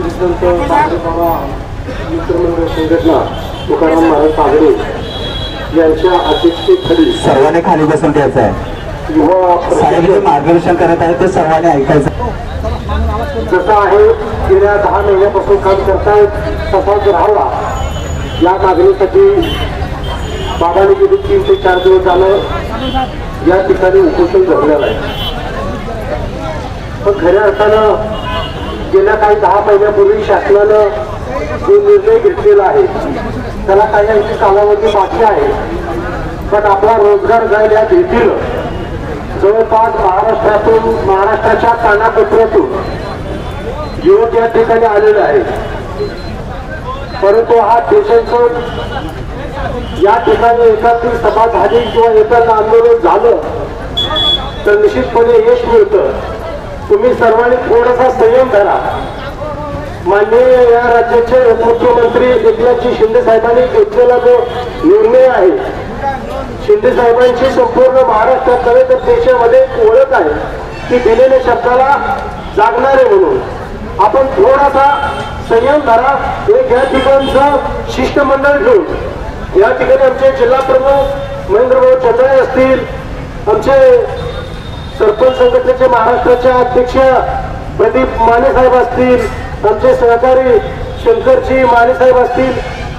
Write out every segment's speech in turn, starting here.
श्रीसंत बाबा मित्रमंडळ संघटना तुकाराम महाराज पागडे यांच्या अध्यक्षतेखाली सर्वांनी खाली बसून द्यायचं आहे. युवा साहेब जे मार्गदर्शन करत आहे ते सर्वांनी ऐकायचं जसं आहे गेल्या दहा महिन्यापासून काम करतायत तसाच राहावा. या मागणीसाठी बाबाने गेली तीन ते चार दिवस झालं या ठिकाणी उपोषण धरलेलं आहे. पण खऱ्या अर्थानं गेल्या काही दहा महिन्यापूर्वी शासनानं जो निर्णय घेतलेला आहे त्याला काही आणखी कालावधी बाकी आहे. पण आपला रोजगार जाईल या भीतीनं जवळपास महाराष्ट्रातून महाराष्ट्राच्या कानाकोपऱ्यातून युवक या ठिकाणी आलेले आहे परंतु हा देशाचं या ठिकाणी एकातील सभा झाली किंवा एखादं आंदोलन झालं तर निश्चितपणे यश मिळतं. तुम्ही सर्वांनी थोडासा संयम धरा. माननीय या राज्याचे उपमुख्यमंत्री एकनाथजी शिंदे साहेबांनी घेतलेला जो निर्णय आहे शिंदे साहेबांची संपूर्ण महाराष्ट्रात नव्हे तर देशामध्ये ओळख आहे की दिलेल्या शब्दाला जागणारे म्हणून. आपण थोडासा संयम धरा एक या ठिकाणचं शिष्टमंडळ घेऊन. या ठिकाणी आमचे जिल्हा प्रमुख महेंद्रभाऊ चंद्रे असतील आमचे सरपंच संघटनेचे महाराष्ट्राचे अध्यक्ष प्रदीप माने साहेब असतील आमचे सहकारी शंकरजी माने साहेब असतील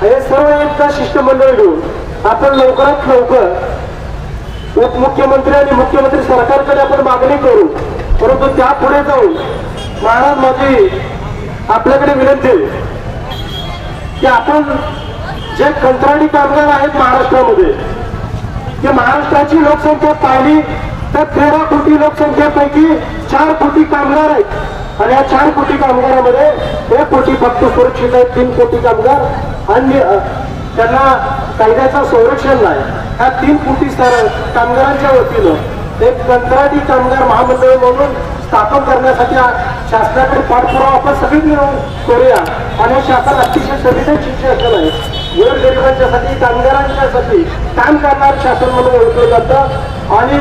हे सर्व एकदा शिष्टमंडळ घेऊन आपण लवकरात लवकर उपमुख्यमंत्री आणि मुख्यमंत्री सरकारकडे आपण मागणी करू. परंतु त्या पुढे जाऊन महाराज माझी आपल्याकडे विनंती आहे की आपण जे कंत्राटी कामगार आहेत महाराष्ट्रामध्ये ते महाराष्ट्राची लोकसंख्या पाहिली तर तेरा कोटी लोकसंख्येपैकी चार कोटी कामगार आहेत. आणि या चार कोटी कामगारामध्ये एक कोटी फक्त सुरक्षित आहेत तीन कोटी कामगार आणि त्यांना कायद्याचं संरक्षण नाही. ह्या तीन कोटी कामगारांच्या वतीनं एक कंत्राटी कामगार महामंडळ म्हणून स्थापन करण्यासाठी शासनाकडे पाठपुरावा आपण सगळी मिळून करूया. आणि शासन अतिशय संवेदनशील शासन आहे. गोरगरिबांच्यासाठी कामगारांच्यासाठी काम करणार शासन म्हणून ओळखलं जातं. आणि